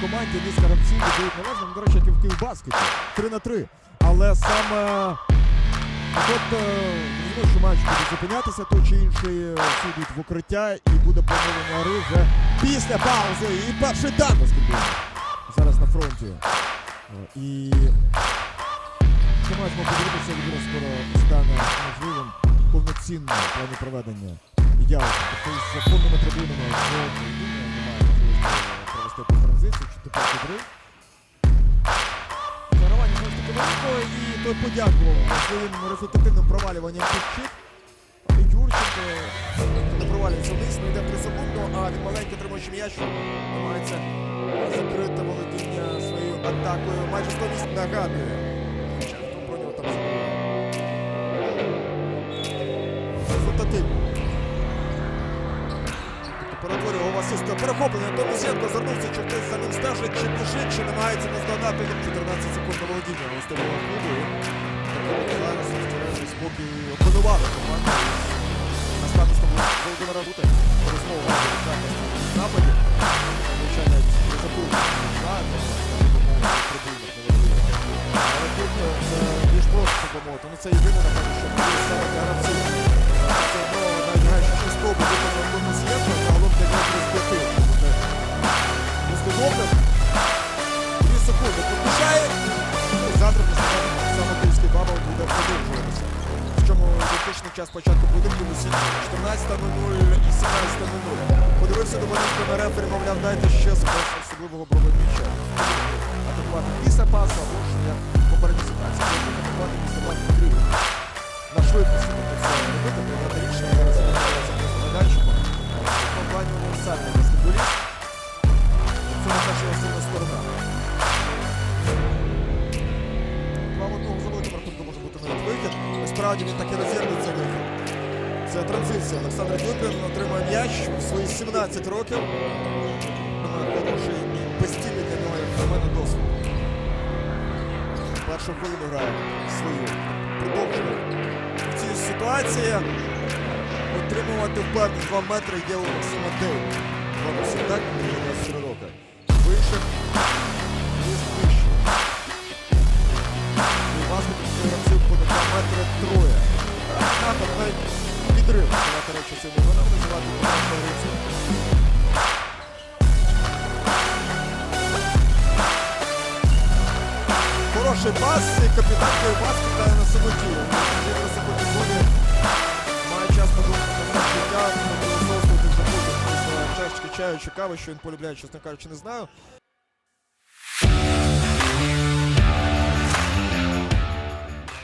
команді низка гравців віддають належно, ну, до речі, в Київбаскеті. 3 на 3. Але саме от е, зрозуміло, що матч буде зупинятися, той чи інший е, в укриття і буде плановано гри вже після паузи. І перший дан зараз на фронті. Е, І що маємо подивитися, відео скоро стане можливим повноцінне в плані проведення з повними трибунами якусь транзицію чи тепер гри. Загравання знову ж таки велико і той подякував своїм результативним провалюванням під Юрченко не провалюється вниз, не йде в 3 секунду, а він маленький тримаючи м'яч, намагається закрити володіння своєю атакою. Майже 100 місць нагадує. Хто про нього там забув. Результативно. Перетворює у асиста перехоплення. Томусенко звернувся, чи хтось за ним стежить, чи біжить, чи намагається наздогнати він 14 секунд на володіння гостового клубу. Зараз збережний спокій опанували команду. Наставництво Володимира Гути. Розмова в нападі. Звичайно, не знаєте, трибунах неважливо. Але тут е, більш просто так би. Ну це єдине, час початку поєдинків усі 14.00 і 17.00. Подивився до мене на рефері, мовляв, дайте ще спосіб особливого бровоміча. Атакувати після ж як попередній ситуації. Тобто Атакувати після пасу потрібно. На швидкості тобто це робити, приймати рішення, зараз відбувається просто цьому плані універсальний баскетболіст. Це перша сильна сторона. Два в одного заводити рахунку може бути навіть вихід. Насправді він так і розірве вихід. Це транзиція. Олександр Дюбін отримує м'яч у свої 17 років. Хороший постійний для нього, мене, досвід. Першу хвилину грає свою. Продовжує в цій ситуації отримувати впевненість 2 метри є у Максима Дейв. Бонусі так, мені 23 роки. Баскет гравців по 2 метри троє. Навіть підрив. Давайте речі цього вона називати команда. Хороший пас, і капітан Київбаски дає на самоті. Він на самоті зоні має час подумати на життя, вже потім після чашечки чаю чи кави, що він полюбляє, чесно кажучи, не знаю.